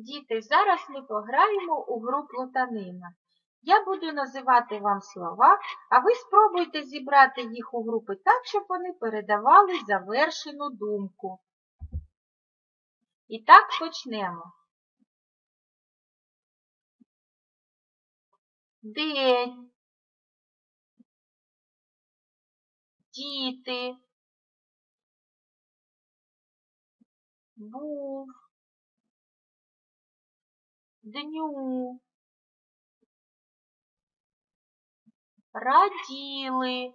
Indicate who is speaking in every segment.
Speaker 1: Діти, зараз ми пограємо у гру плутанина. Я буду називати вам слова, а ви спробуйте зібрати їх у групи так, щоб вони передавали завершену думку. І так почнемо. День. Діти. Був. Дню. Раділи.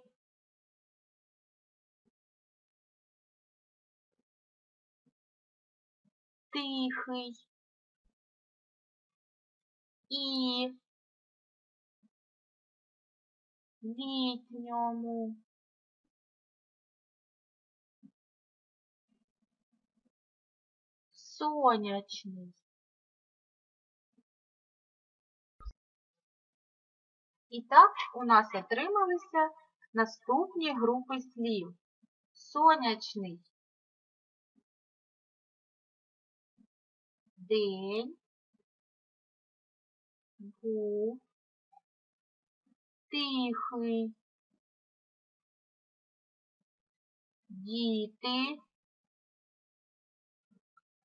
Speaker 1: Тихий. І літньому. Сонячний. І так у нас отрималися наступні групи слів. Сонячний. День. Був. Тихий. Діти.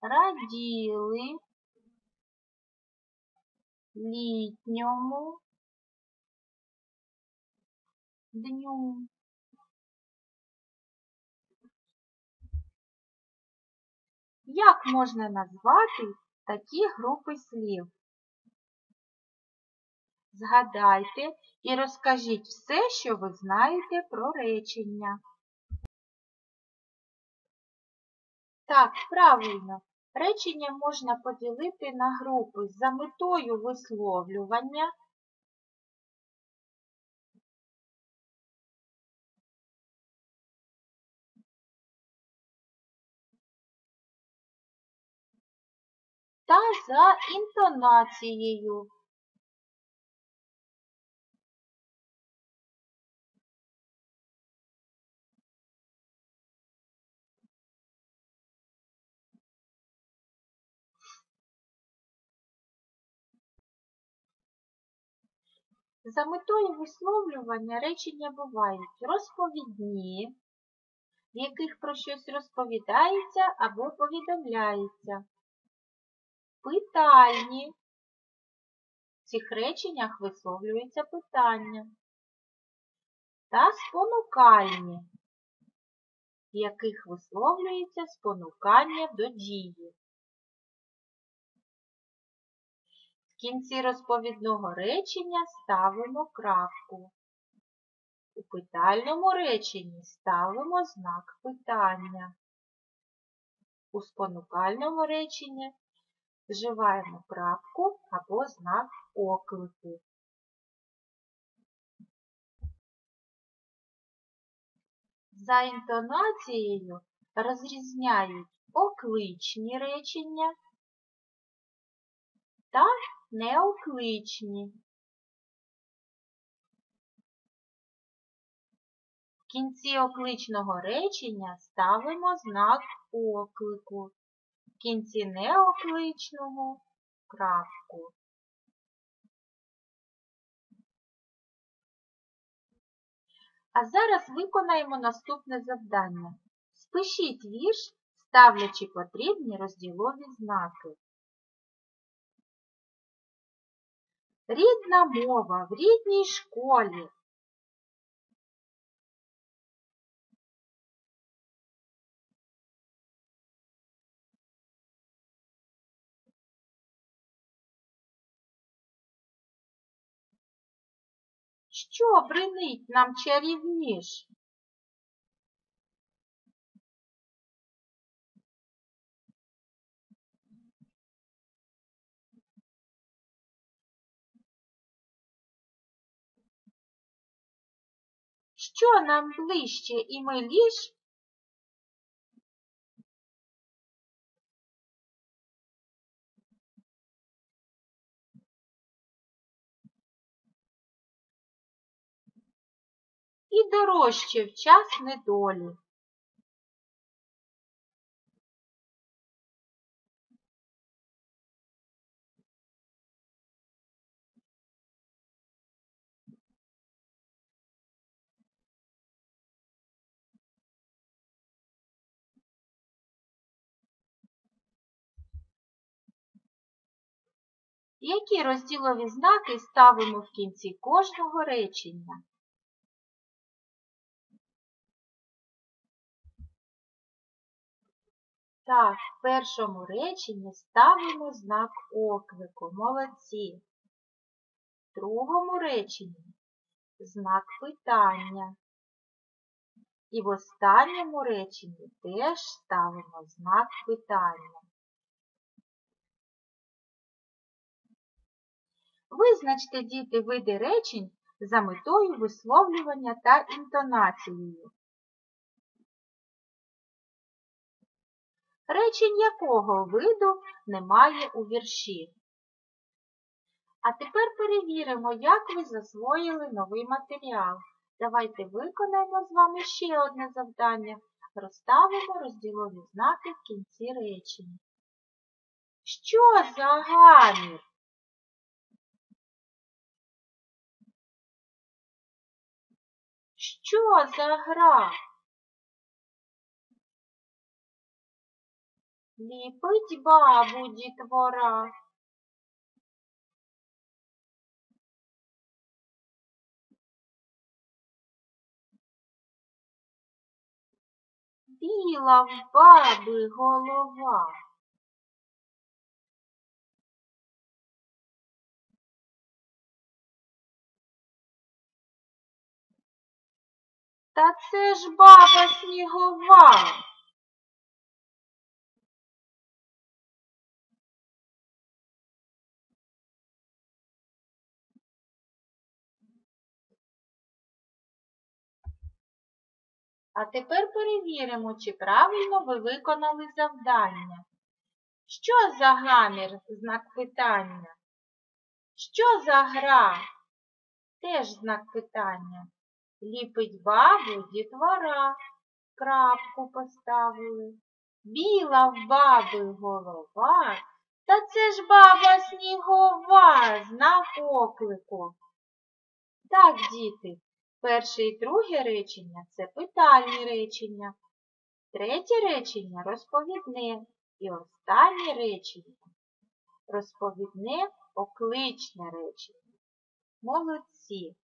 Speaker 1: Раділи. Літньому. Дню. Як можна назвати такі групи слів? Згадайте і розкажіть все, що ви знаєте про речення. Так, правильно. Речення можна поділити на групи за метою висловлювання, та за інтонацією. За метою висловлювання речення бувають розповідні, в яких про щось розповідається або повідомляється, питальні. В цих реченнях висловлюється питання. Та спонукальні, в яких висловлюється спонукання до дії. В кінці розповідного речення ставимо крапку. У питальному реченні ставимо знак питання. У спонукальному реченні вживаємо крапку або знак оклику. За інтонацією розрізняють окличні речення та неокличні. В кінці окличного речення ставимо знак оклику, в кінці неокличного крапку. А зараз виконаємо наступне завдання. Спишіть вірш, ставлячи потрібні розділові знаки. Рідна мова в рідній школі. Що бринить нам чарівніш? Що нам ближче і миліш? Дорожче в час недолі. Які розділові знаки ставимо в кінці кожного речення? Так, в першому реченні ставимо знак оклику. Молодці. В другому реченні знак питання. І в останньому реченні теж ставимо знак питання. Визначте, діти, види речень за метою висловлювання та інтонацією. Речень якого виду немає у вірші. А тепер перевіримо, як ви засвоїли новий матеріал. Давайте виконаємо з вами ще одне завдання. Розставимо розділові знаки в кінці речень. Що за гамір? Що за гра? Ліпить бабу дітвора. Біла в баби голова. Та це ж баба снігова. А тепер перевіримо, чи правильно ви виконали завдання. Що за гамір? Знак питання. Що за гра? Теж знак питання. Ліпить бабу дітвора. Крапку поставили. Біла в баби голова. Та це ж баба снігова, знак оклику. Так, діти, перше і друге речення це питальні речення. Третє речення розповідне. І останнє речення розповідне окличне речення. Молодці!